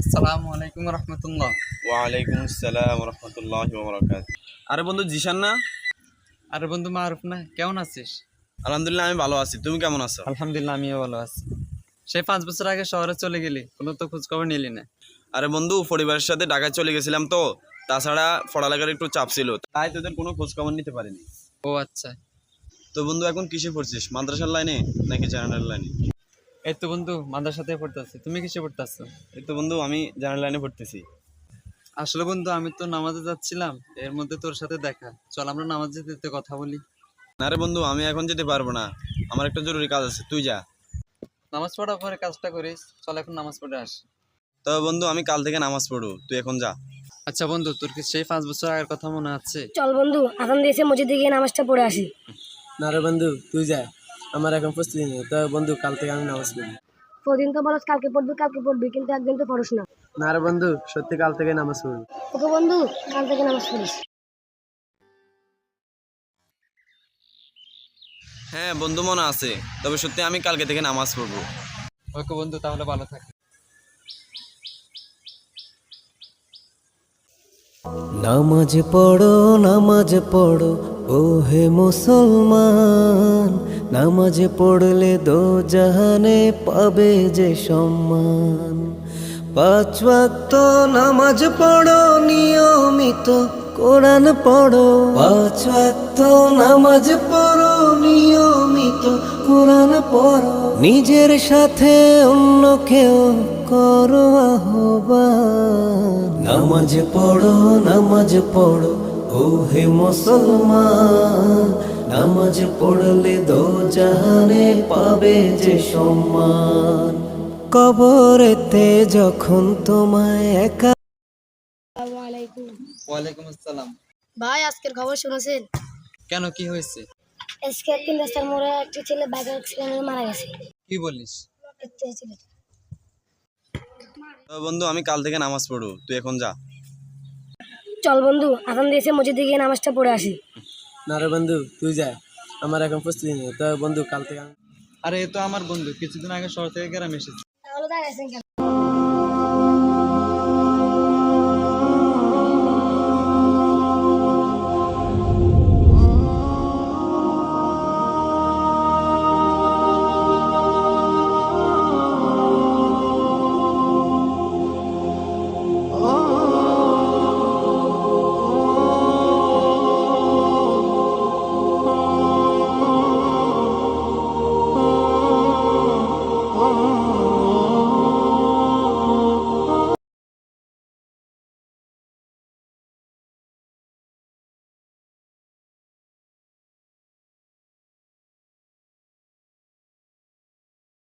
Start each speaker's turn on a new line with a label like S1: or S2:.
S1: আসসালামু আলাইকুম রহমতুল্লাহ।
S2: ওয়ালাইকুম আসসালাম রহমতুল্লাহ বরকাত আরে বন্ধু জিশান না?
S1: আরে বন্ধু মারুফ না কেমন আছিস?
S2: আলহামদুলিল্লাহ আমি ভালো আছি। তুমি কেমন আছো?
S1: আলহামদুলিল্লাহ আমিও ভালো আছি। সেই পাঁচ বছর আগে শহরে চলে গেলি কোনো তো খোঁজ খবর নিলি না।
S2: আরে বন্ধু পরিবারের সাথে ঢাকায় চলে গেছিলাম তো তাছাড়া পড়ালেখার একটু চাপ ছিল তাই তোদের কোনো খোঁজ খবর নিতে পারিনি।
S1: ও আচ্ছা।
S2: তো বন্ধু এখন কিসে পড়ছিস? মাদ্রাসার লাইনে নাকি জেনারেল লাইনে?
S1: এই তো বন্ধু মাদ্রাসাতে পড়তেছি তুমি কিসে পড়তেছো
S2: এই তো বন্ধু আমি জেনারেল লাইনে পড়তেছি।
S1: আসলে বন্ধু আমি তো নামাজে যাচ্ছিলাম এর মধ্যে তোর সাথে দেখা। চল আমরা নামাজে যেতে কথা বলি।
S2: না রে বন্ধু আমি এখন যেতে পারব না। আমার একটা জরুরি কাজ আছে তুই যা।
S1: নামাজ পড়ার পরে কাজটা করিস চল এখন নামাজ পড়ে আস।
S2: তবে বন্ধু আমি কাল থেকে নামাজ পড়ব তুই এখন যা।
S1: আচ্ছা বন্ধু তোর কি সেই পাঁচ বছর আগের কথা মনে আছে?
S3: চল বন্ধু আগাম দিয়েছে মসজিদে গিয়ে নামাজটা পড়ে আসি।
S4: না রে বন্ধু তুই যা। আমার এখন প্রস্তুতি নেই তো বন্ধু কাল থেকে আমি নামাজ পড়ি।
S3: প্রতিদিন তো বলস কালকে পড়বি কালকে পড়বি কিন্তু একদিন তো পড়স না।
S4: না রে বন্ধু সত্যি কাল থেকে নামাজ পড়বি।
S3: ওকে বন্ধু কাল থেকে নামাজ পড়িস।
S2: হ্যাঁ বন্ধু মনে আছে তবে সত্যি আমি কালকে থেকে নামাজ পড়ব।
S1: ওকে বন্ধু তাহলে ভালো থাক।
S5: নামাজ পড়ো নামাজ পড়ো ও হে মুসলমান, নামাজ পড়লে দো জাহানে পাবে যে সম্মান। পাঁচ নামাজ পড়ো, নিয়মিত কোরআন পড়ো। পাঁচ নামাজ পড়ো, নিয়মিত কোরআন পড়ো। নিজের সাথে অন্য কেউ করো আহ্বান। নামাজ পড়ো নামাজ পড়ো ও হে মুসলমান নামাজ পড়লে দো জাহানে পাবে যে সম্মান। কবরেতে যখন তোমায় একা
S1: ওয়ালাইকুম আসসালাম।
S3: ভাই আজকের খবর শুনেছেন?
S1: কেন কি হয়েছে?
S3: আজকে তিন রাস্তার মোড়ে একটি ছেলে বাইক অ্যাক্সিডেন্টে মারা গেছে।
S1: কি বলিস?
S2: বন্ধু আমি কাল থেকে নামাজ পড়ব। তুই এখন যা।
S3: চল বন্ধু আগাম দিয়েছে মসজিদে গিয়ে নামাজটা পড়ে আসি।
S4: না রে বন্ধু তুই যা। আমার এখন প্রস্তুতি নেই। তো বন্ধু কাল থেকে
S1: আরে এ তো আমার বন্ধু। কিছুদিন আগে শহর থেকে গ্রামে এসেছে।
S3: তাহলে